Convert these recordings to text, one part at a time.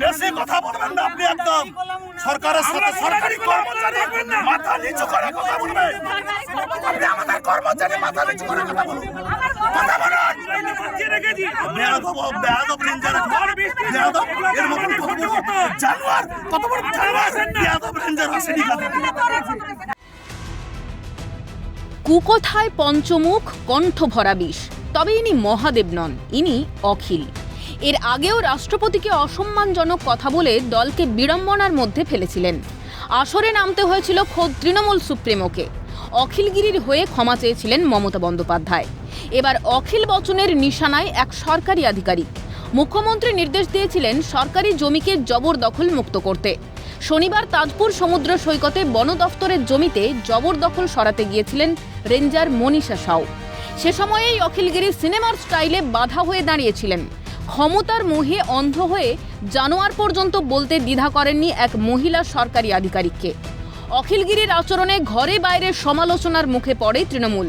বেশি কথা বলবেন না আপনি একদম। সরকারের সাথে সরকারি কর্মচারী মাথা নিচু করে কথা বলবেন। আপনি আমাদের কর্মচারী মাথা নিচু করে কথা বলুন। কথা বলুন। জানোয়ার কত বড় জানোয়ার? রেঞ্জার আসেনি কথা কুকথায় পঞ্চমুখ কণ্ঠ ভরা বিষ। তবে ইনি মহাদেব নন ইনি অখিল। এর আগেও রাষ্ট্রপতিকে অসম্মানজনক কথা বলে দলকে বিড়ম্বনার মধ্যে ফেলেছিলেন। আসরে নামতে হয়েছিল খোদ তৃণমূল সুপ্রিমোকে। অখিলগিরির হয়ে ক্ষমা চেয়েছিলেন মমতা বন্দ্যোপাধ্যায়। এবার অখিল বচনের নিশানায় এক সরকারি আধিকারিক। মুখ্যমন্ত্রী নির্দেশ দিয়েছিলেন সরকারি জমিকে জবরদখল মুক্ত করতে। শনিবার তাজপুর সমুদ্র সৈকতে বন দফতরের জমিতে জবরদখল সরাতে গিয়েছিলেন রেঞ্জার মনীষা সাউ। সে সময়েই অখিলগিরি সিনেমার স্টাইলে বাধা হয়ে দাঁড়িয়েছিলেন। ক্ষমতার মোহে অন্ধ হয়ে জানোয়ার পর্যন্ত বলতে দ্বিধা করেননি এক মহিলা সরকারি আধিকারিককে। অখিলগিরির আচরণে ঘরে বাইরে সমালোচনার মুখে পড়ে তৃণমূল।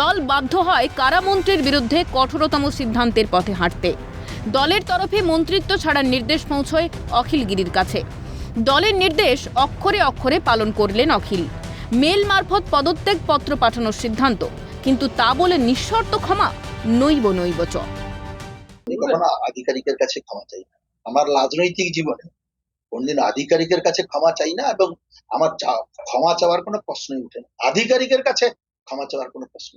দল বাধ্য হয় কারামন্ত্রীর বিরুদ্ধে কঠোরতম সিদ্ধান্তের পথে হাঁটতে। দলের তরফে মন্ত্রিত্ব ছাড়ার নির্দেশ পৌঁছয় অখিলগিরির কাছে। দলের নির্দেশ অক্ষরে অক্ষরে পালন করলেন অখিল। মেল মারফত পদত্যাগ পত্র পাঠানোর সিদ্ধান্ত। কিন্তু তা বলে নিঃশর্ত ক্ষমা নৈব নৈব চ। কখনো আধিকারিকের কাছে ক্ষমা চাই না। আমার রাজনৈতিক জীবনে কোনদিন আধিকারিকের কাছে ক্ষমা চাই না এবং আমার ক্ষমা চাওয়ার কোনো প্রশ্নই ওঠে না। আধিকারিকের কাছে ক্ষমা চাওয়ার কোনো প্রশ্ন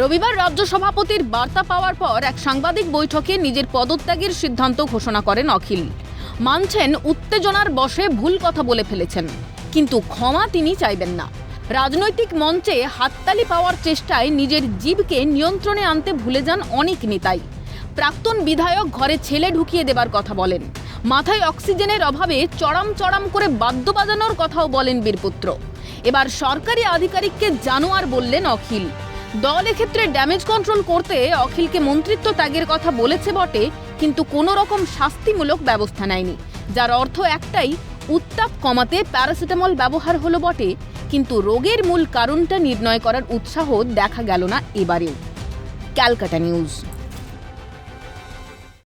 রবিবার রাজ্য সভাপতির বার্তা পাওয়ার পর এক সাংবাদিক বৈঠকে নিজের পদত্যাগের সিদ্ধান্ত ঘোষণা করেন অখিল। মানছেন উত্তেজনার বশে ভুল কথা বলে ফেলেছেন, কিন্তু ক্ষমা তিনি চাইবেন না। রাজনৈতিক মঞ্চে হাততালি পাওয়ার চেষ্টায় নিজের জীবকে নিয়ন্ত্রণে আনতে ভুলে যান অনেক নেতাই। প্রাক্তন বিধায়ক ঘরে ছেলে ঢুকিয়ে দেবার কথা বলেন। মাথায় অক্সিজেনের অভাবে চড়াম চড়াম করে বাদ্য বাজানোর কথাও বলেন বীরপুত্র। এবার সরকারি আধিকারিককে জানোয়ার বললেন অখিল। দল এক্ষেত্রে ড্যামেজ কন্ট্রোল করতে অখিলকে মন্ত্রিত্ব ত্যাগের কথা বলেছে বটে, কিন্তু কোনো রকম শাস্তিমূলক ব্যবস্থা নেয়নি। যার অর্থ একটাই, উত্তাপ কমাতে প্যারাসিটামল ব্যবহার হলো বটে, কিন্তু রোগের মূল কারণটা নির্ণয় করার উৎসাহ দেখা গেল না এবারেও। ক্যালকাটা নিউজ।